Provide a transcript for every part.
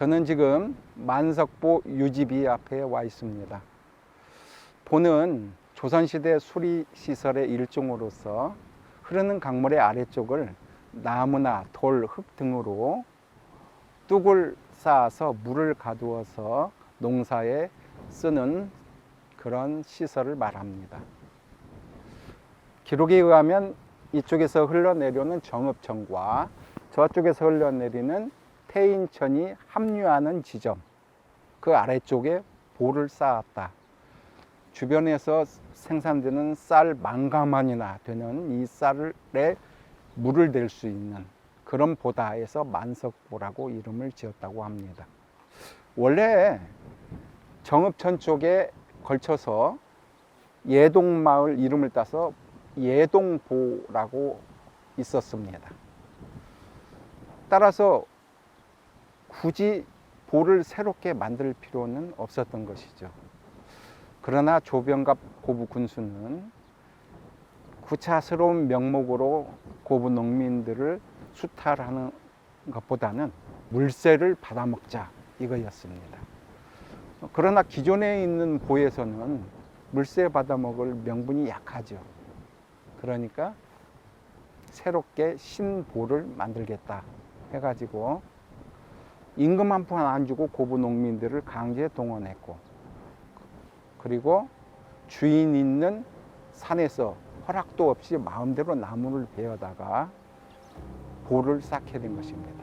저는 지금 만석보 유지비 앞에 와 있습니다. 보는 조선시대 수리시설의 일종으로서 흐르는 강물의 아래쪽을 나무나 돌, 흙 등으로 뚝을 쌓아서 물을 가두어서 농사에 쓰는 그런 시설을 말합니다. 기록에 의하면 이쪽에서 흘러내려오는 정읍천과 저쪽에서 흘러내리는 태인천이 합류하는 지점 그 아래쪽에 보를 쌓았다. 주변에서 생산되는 쌀 만가만이나 되는 이 쌀에 물을 댈 수 있는 그런 보다에서 만석보라고 이름을 지었다고 합니다. 원래 정읍천 쪽에 걸쳐서 예동마을 이름을 따서 예동보라고 있었습니다. 따라서 굳이 보를 새롭게 만들 필요는 없었던 것이죠. 그러나 조병갑 고부 군수는 구차스러운 명목으로 고부 농민들을 수탈하는 것보다는 물세를 받아먹자 이거였습니다. 그러나 기존에 있는 보에서는 물세 받아먹을 명분이 약하죠. 그러니까 새롭게 신보를 만들겠다 해가지고 임금 한 푼 안 주고 고부 농민들을 강제 동원했고 그리고 주인 있는 산에서 허락도 없이 마음대로 나무를 베어다가 보를 쌓게 된 것입니다.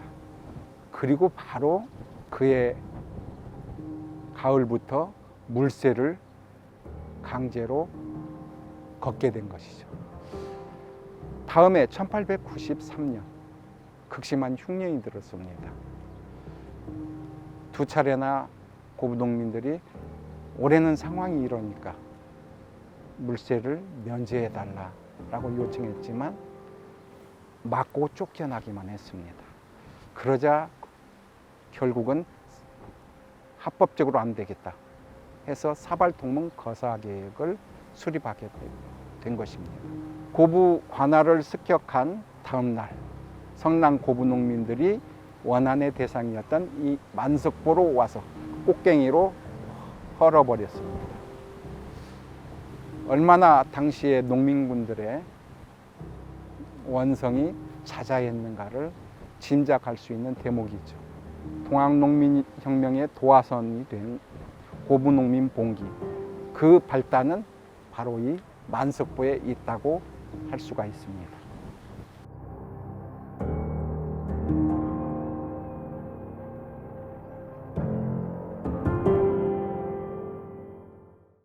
그리고 바로 그의 가을부터 물세를 강제로 걷게 된 것이죠. 다음에 1893년 극심한 흉년이 들었습니다. 두 차례나 고부농민들이 올해는 상황이 이러니까 물세를 면제해 달라라고 요청했지만 맞고 쫓겨나기만 했습니다. 그러자 결국은 합법적으로 안 되겠다 해서 사발통문 거사 계획을 수립하게 된 것입니다. 고부 관할을 습격한 다음 날 성남 고부 농민들이 원한의 대상이었던 이 만석보로 와서 꽃갱이로 헐어버렸습니다. 얼마나 당시의 농민군들의 원성이 자자했는가를 짐작할 수 있는 대목이죠. 동학농민혁명의 도화선이 된 고부농민 봉기 그 발단은 바로 이 만석보에 있다고 할 수가 있습니다.